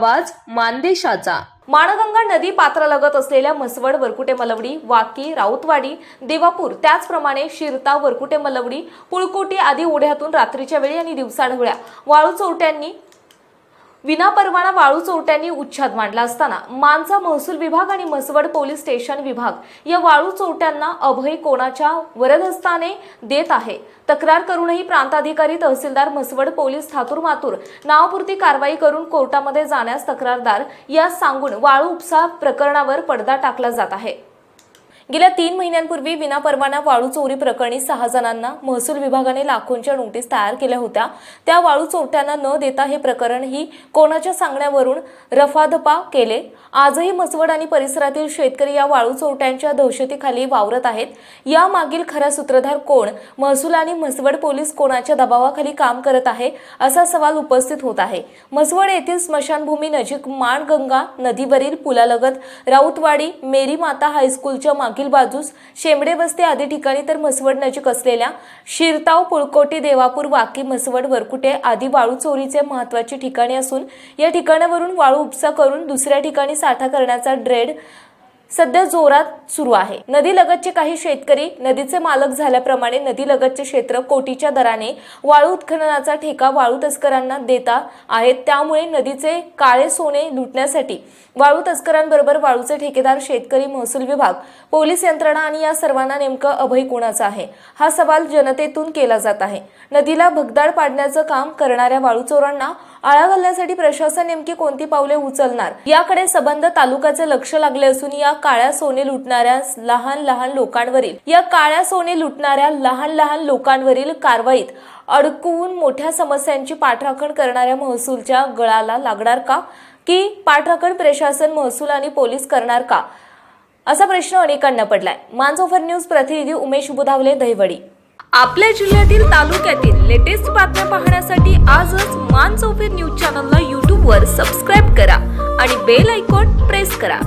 आवाज मानदेशाचा. माणगंगा नदी पात्रालगत असलेल्या म्हसवड वरकुटे मलवडी वाकी राऊतवाडी देवापूर त्याचप्रमाणे शिरता वरकुटे मलवडी पुळकोटी आदी ओढ्यातून रात्रीच्या वेळी आणि दिवसाढवळ्या. वाळू चोरट्यांनी विनापरवाना वाळू चोरट्यांनी उच्छाद मांडला असताना मानचा महसूल विभाग आणि म्हसवड पोलीस स्टेशन विभाग या वाळू चोरट्यांना अभय कोणाच्या वरदहस्ताने देत आहे? तक्रार करूनही प्रांताधिकारी तहसीलदार म्हसवड पोलीस ठातूर मातूर नावापुरती कारवाई करून कोर्टामध्ये जाण्यास तक्रारदार यास सांगून वाळू उपसा प्रकरणावर पडदा टाकला जात आहे. गेल्या तीन महिन्यांपूर्वी विनापरवाना वाळू चोरी प्रकरणी सहा जणांना महसूल विभागाने लाखोंच्या नोटीस तयार केल्या होत्या. त्या वाळू चोरट्यांना न देता हे प्रकरण ही कोणाच्या सांगण्यावरून रफादफा केले. आजही मसवड आणि परिसरातील शेतकरी या वाळू चोरट्यांच्या दहशतीखाली वावरत आहेत. या मागील खरा सूत्रधार कोण? महसूल आणि म्हसवड पोलीस कोणाच्या दबावाखाली काम करत आहे? असा सवाल उपस्थित होत आहे. म्हसवड येथील स्मशानभूमी नजीक माणगंगा नदीवरील पुलालगत राऊतवाडी मेरी माता हायस्कूलच्या मागील बाजूस शेंबडे वस्ती आदी ठिकाणी तर म्हसवड नजीक असलेल्या शिरताव पुळकोटी देवापूर वाकी म्हसवड वरकुटे आदी वाळू चोरीचे महत्वाची ठिकाणे असून या ठिकाणावरून वाळू उपसा करून दुसऱ्या ठिकाणी साठा करण्याचा ड्रेड सध्या जोरात सुरू आहे. नदीलगतचे काही शेतकरी नदीचे मालक झाल्याप्रमाणे नदीलगतचे क्षेत्र कोटीच्या दराने वाळू उत्खननाचा ठेका वाळू तस्करांना देता आहेत. त्यामुळे नदीचे काळे सोने लुटण्यासाठी वाळू तस्करांबरोबर वाळूचे ठेकेदार शेतकरी महसूल विभाग पोलीस यंत्रणा आणि या सर्वांना नेमकं अभय कोणाचा आहे? हा सवाल जनतेतून केला जात आहे. नदीला भगदाड पाडण्याचं काम करणाऱ्या वाळू चोरांना आळा घालण्यासाठी प्रशासन नेमकी कोणती पावले उचलणार? याकडे सबंध तालुक्याचे लक्ष लागले असून या काळ्या सोने लुटणाऱ्या लहान लहान लोकांवरील या काळ्या सोने लुटणाऱ्या लहान लहान लोकांवरील कारवाईत अडकवून मोठ्या समस्यांची पाठराखण करणाऱ्या महसूलच्या गळाला लागणार का? की पाठराखण प्रशासन महसूल आणि पोलीस करणार का? असा प्रश्न अनेकांना पडलाय. मानसोफर न्यूज प्रतिनिधी उमेश बुधावले दहिवडी. आपल्या जिल्ह्यातील तालुक्यातील लेटेस्ट बातम्या आजच मान चौफेर न्यूज चॅनलला यूट्यूबवर सबस्क्राईब करा आणि बेल आयकॉन प्रेस करा.